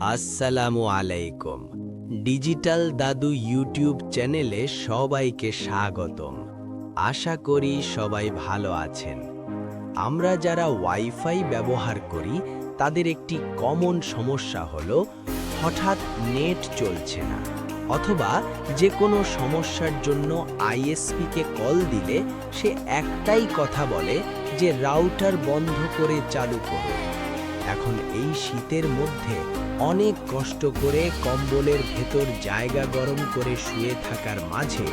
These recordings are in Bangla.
আসসালামু আলাইকুম। ডিজিটাল দাদু ইউটিউব চ্যানেলে সবাইকে স্বাগতম। আশা করি সবাই ভালো আছেন। আমরা যারা ওয়াইফাই ব্যবহার করি, তাদের একটি কমন সমস্যা হলো হঠাৎ নেট চলছে না। অথবা যে কোনো সমস্যার জন্য আইএসপিকে কল দিলে সে একটাই কথা বলে যে রাউটার বন্ধ করে চালু করুন। এখন এই শীতের মধ্যে অনেক কষ্ট করে কম্বলের ভেতর জায়গা গরম করে শুয়ে থাকার মাঝে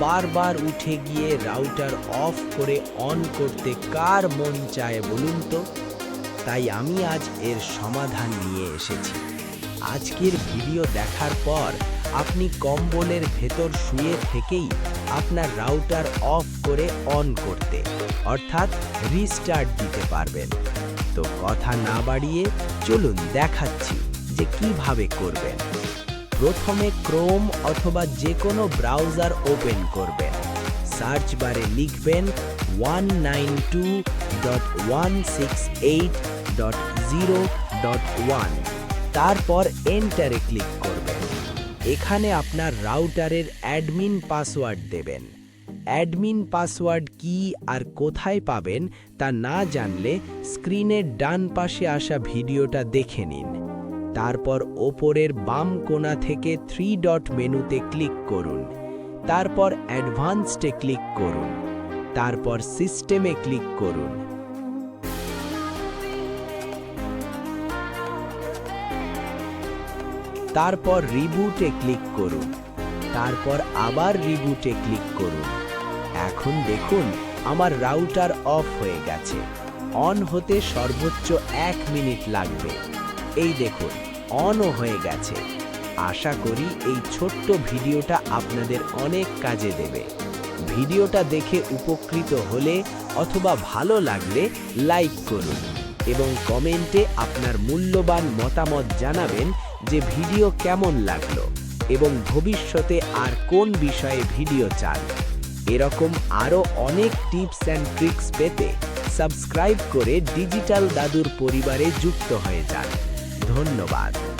বারবার উঠে গিয়ে রাউটার অফ করে অন করতে কার মন চায় বলুন তো? তাই আমি আজ এর সমাধান নিয়ে এসেছি। আজকের ভিডিও দেখার পর আপনি কম্বলের ভেতর শুয়ে থেকেই আপনার রাউটার অফ করে অন করতে, অর্থাৎ রিস্টার্ট দিতে পারবেন। তো কথা না বাড়িয়ে চলুন দেখাচ্ছি যে কীভাবে করবেন। প্রথমে ক্রোম অথবা যে কোনো ব্রাউজার ওপেন করবেন সার্চ বারে লিখবেন one nine two dot one six eight dot zero dot one তারপর এন্টারে ক্লিক করবেন। এখানে আপনার রাউটারের অ্যাডমিন পাসওয়ার্ড দেবেন। অ্যাডমিন পাসওয়ার্ড কি আর কোথায় পাবেন তা না জানলে স্ক্রিনের ডান পাশে আসা ভিডিওটা দেখে নিন। তারপর ওপরের বাম কোণা থেকে থ্রি ডট মেনুতে ক্লিক করুন। তারপর অ্যাডভান্সডে ক্লিক করুন। তারপর সিস্টেমে ক্লিক করুন। তারপর রিবুটে ক্লিক করুন। তারপর আবার রিবুটে ক্লিক করুন। এখন দেখুন, আমার রাউটার অফ হয়ে গেছে। অন হতে সর্বোচ্চ এক মিনিট লাগবে। এই দেখুন অনও হয়ে গেছে। আশা করি এই ছোট্ট ভিডিওটা আপনাদের অনেক কাজে দেবে। ভিডিওটা দেখে উপকৃত হলে অথবা ভালো লাগলে লাইক করুন এবং কমেন্টে আপনার মূল্যবান মতামত জানাবেন যে ভিডিও কেমন লাগল এবং ভবিষ্যতে আর কোন বিষয়ে ভিডিও চান। এরকম আরও অনেক টিপস অ্যান্ড ট্রিক্স পেতে সাবস্ক্রাইব করে ডিজিটাল দাদুর পরিবারে যুক্ত হয়ে যান। ধন্যবাদ।